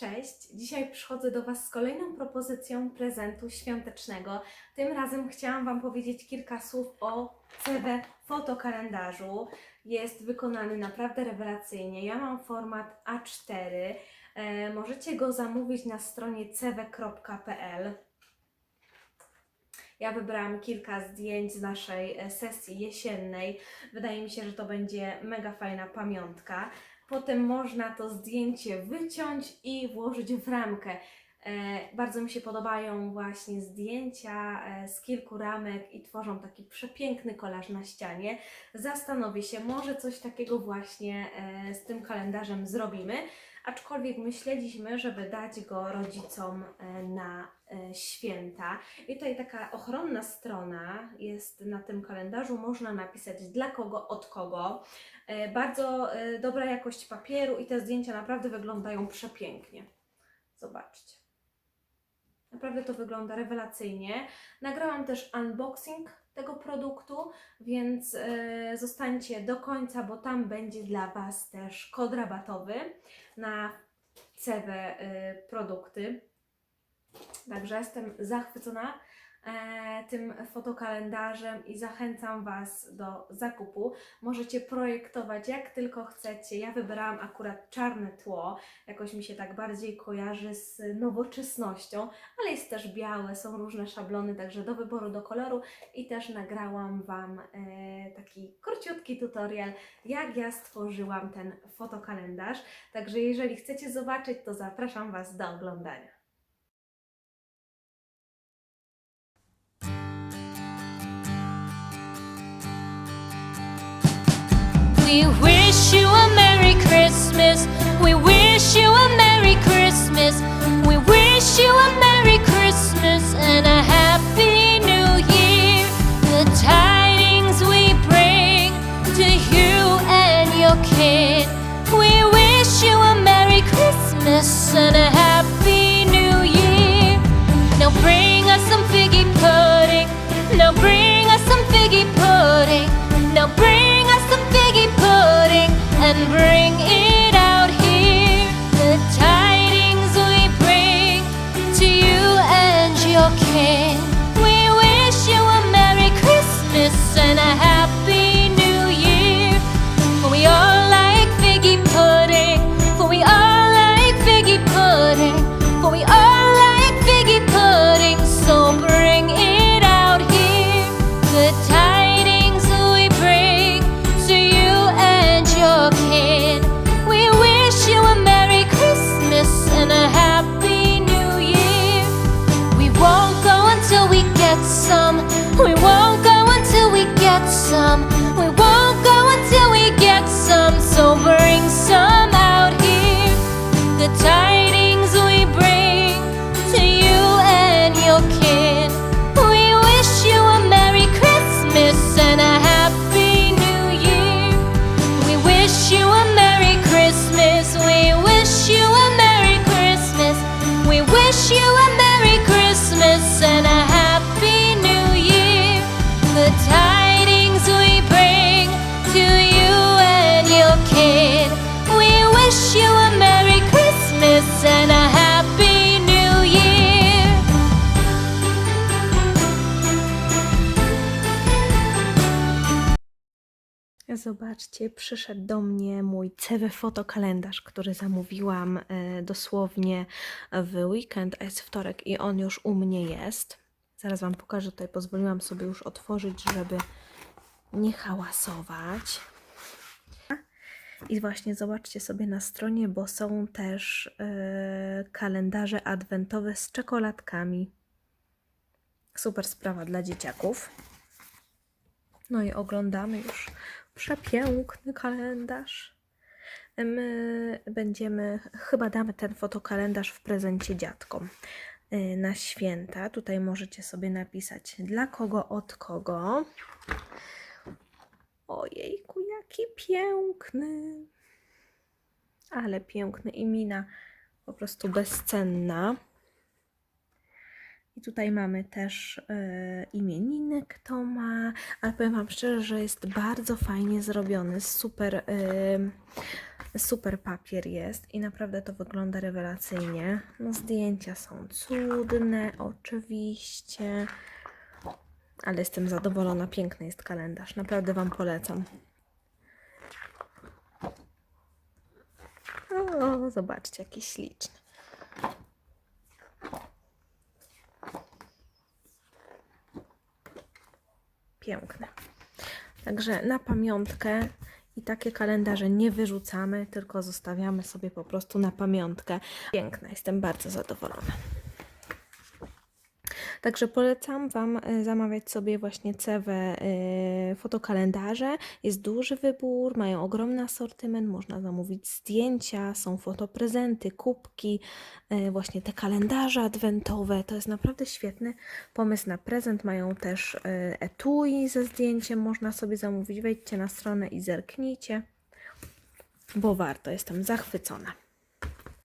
Cześć, dzisiaj przychodzę do Was z kolejną propozycją prezentu świątecznego. Tym razem chciałam Wam powiedzieć kilka słów o CW fotokalendarzu. Jest wykonany naprawdę rewelacyjnie. Ja mam format A4. E, możecie go zamówić na stronie cw.pl. Ja wybrałam kilka zdjęć z naszej e, sesji jesiennej. Wydaje mi się, że to będzie mega fajna pamiątka. Potem można to zdjęcie wyciąć i włożyć w ramkę. E, bardzo mi się podobają właśnie zdjęcia e, z kilku ramek i tworzą taki przepiękny kolaż na ścianie. Zastanowię się, może coś takiego właśnie e, z tym kalendarzem zrobimy. Aczkolwiek myśleliśmy, żeby dać go rodzicom e, na e, święta. I tutaj taka ochronna strona jest na tym kalendarzu. Można napisać dla kogo, od kogo. E, Bardzo dobra jakość papieru i te zdjęcia naprawdę wyglądają przepięknie. Zobaczcie. Naprawdę to wygląda rewelacyjnie. Nagrałam też unboxing tego produktu, więc e, zostańcie do końca, bo tam będzie dla Was też kod rabatowy na CW e, produkty. Także jestem zachwycona e, tym fotokalendarzem i zachęcam Was do zakupu. Możecie projektować jak tylko chcecie. Ja wybrałam akurat czarne tło, jakoś mi się tak bardziej kojarzy z nowoczesnością, ale jest też białe, są różne szablony, także do wyboru, do koloru i też nagrałam Wam e, taki króciutki tutorial, jak ja stworzyłam ten fotokalendarz. Także jeżeli chcecie zobaczyć, to zapraszam Was do oglądania. We wish you a Merry Christmas. We wish you a Merry Christmas. We wish you a Merry Christmas and a Happy New Year. The tidings we bring to you and your kin. We wish you a Merry Christmas and a Christmas and a Zobaczcie, przyszedł do mnie mój CW fotokalendarz, który zamówiłam e, dosłownie w weekend, a jest wtorek i on już u mnie jest. Zaraz Wam pokażę, tutaj pozwoliłam sobie już otworzyć, żeby nie hałasować. I właśnie zobaczcie sobie na stronie, bo są też e, kalendarze adwentowe z czekoladkami. Super sprawa dla dzieciaków. No i oglądamy już przepiękny kalendarz. My będziemy, chyba damy ten fotokalendarz w prezencie dziadkom y, na święta. Tutaj możecie sobie napisać dla kogo, od kogo. Ojejku, jaki piękny. Ale piękny i mina po prostu bezcenna. I tutaj mamy też e, imieniny, kto ma, ale powiem Wam szczerze, że jest bardzo fajnie zrobiony, super e, Super papier jest i naprawdę to wygląda rewelacyjnie. No zdjęcia są cudne, oczywiście. Ale jestem zadowolona, piękny jest kalendarz. Naprawdę Wam polecam. O, zobaczcie, jaki śliczny. Piękne. Także na pamiątkę i takie kalendarze nie wyrzucamy, tylko zostawiamy sobie po prostu na pamiątkę. Piękne, jestem bardzo zadowolona. Także polecam Wam e, zamawiać sobie właśnie Cewę e, fotokalendarze. Jest duży wybór, mają ogromny asortyment, można zamówić zdjęcia, są fotoprezenty, kubki, e, właśnie te kalendarze adwentowe. To jest naprawdę świetny pomysł na prezent. Mają też etui ze zdjęciem, można sobie zamówić. Wejdźcie na stronę i zerknijcie, bo warto, jestem zachwycona.